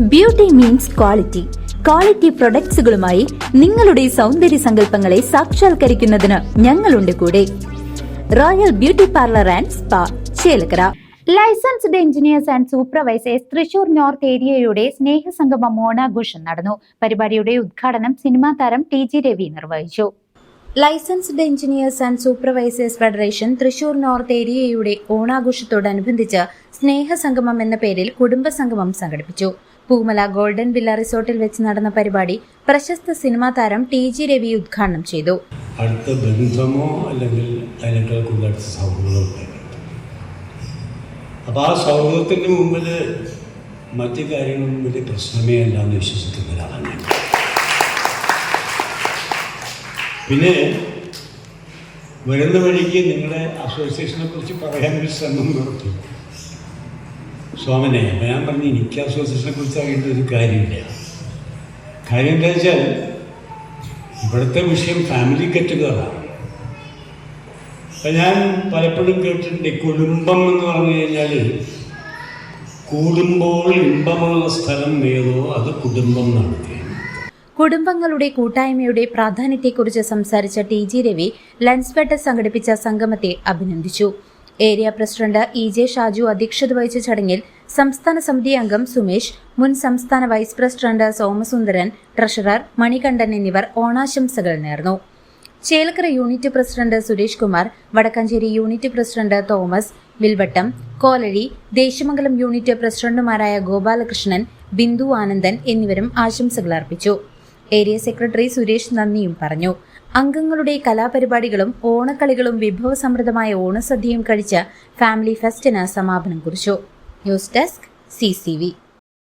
Beauty means quality quality പ്രൊഡക്ട്സുകളുമായി നിങ്ങളുടെ സൗന്ദര്യ സങ്കല്പങ്ങളെ സാക്ഷാത്കരിക്കുന്നതിന് ഞങ്ങളുണ്ട് കൂടെ. Royal beauty parlour and spa Chelakkara. Licensed engineers and supervisors Thrissur north ഏരിയയുടെ സ്നേഹസംഗമം ഓണാഘോഷം നടന്നു. പരിപാടിയുടെ ഉദ്ഘാടനം സിനിമാ താരം ടി ജി രവി നിർവഹിച്ചു. Licensed engineers and supervisors federation Thrissur north ഏരിയയുടെ ഓണാഘോഷത്തോടനുബന്ധിച്ച് സ്നേഹസംഗമം എന്ന പേരിൽ കുടുംബസംഗമം സംഘടിപ്പിച്ചു. പൂമല ഗോൾഡൻ വില്ല റിസോർട്ടിൽ വെച്ച് നടന്ന പരിപാടി പ്രശസ്ത സിനിമാ താരം ടി ജി രവി ഉദ്ഘാടനം ചെയ്തു. അടുത്ത ബന്ധമോ അല്ലെങ്കിൽ അതിനേക്കാൾ കൂടുതൽ അടുത്ത ഉണ്ടായിരുന്നു അപ്പോൾ ആ സൗഹൃദത്തിന്റെ മുമ്പിൽ മറ്റു കാര്യങ്ങളും വലിയ പ്രശ്നമേ അല്ല എന്ന് വിശ്വസിക്കുന്ന ഒരാളാണ് പിന്നെ വരുന്ന വഴിക്ക് നിങ്ങളുടെ അസോസിയേഷനെ കുറിച്ച് പറയാൻ ഒരു ശ്രമം നടത്തി. സോമനെ അപ്പം ഞാൻ പറഞ്ഞു എനിക്ക് അസോസിയേഷനെ കുറിച്ച് അറിയേണ്ട ഒരു കാര്യമില്ല. കാര്യം എന്താ വെച്ചാൽ ഇവിടുത്തെ വിഷയം ഫാമിലി ഗെറ്റുകളാണ് അപ്പം ഞാൻ പലപ്പോഴും കേട്ടിട്ടുണ്ട് കുടുംബം എന്ന് പറഞ്ഞു കഴിഞ്ഞാൽ കൂടുമ്പോൾ ഇമ്പമുള്ള സ്ഥലം ഏതോ അത് കുടുംബം നടത്തി കുടുംബങ്ങളുടെ കൂട്ടായ്മയുടെ പ്രാധാന്യത്തെക്കുറിച്ച് സംസാരിച്ച ടി ജി രവി ലൻസ്ബെട്ട് സംഘടിപ്പിച്ച സംഗമത്തെ അഭിനന്ദിച്ചു. Area president E J Shaju അധ്യക്ഷത വഹിച്ച ചടങ്ങിൽ സംസ്ഥാന സമിതി അംഗം സുമേഷ് മുൻ സംസ്ഥാന vice president Somasundaran treasurer Manikandan എന്നിവർ ഓണാശംസകൾ നേർന്നു. Chelakkara unit president Suresh Kumar Vadakkanchery unit president Thomas Vilvattom Kolazhy Desamangalam unit പ്രസിഡന്റുമാരായ ഗോപാലകൃഷ്ണൻ ബിന്ദു ആനന്ദൻ എന്നിവരും ആശംസകൾ അർപ്പിച്ചു. ഏരിയ സെക്രട്ടറി സുരേഷ് നന്ദിയും പറഞ്ഞു. അംഗങ്ങളുടെ കലാപരിപാടികളും ഓണക്കളികളും വിഭവസമൃദ്ധമായ ഓണസദ്യയും കഴിച്ച് ഫാമിലി ഫെസ്റ്റിന് സമാപനം കുറിച്ചു. News desk C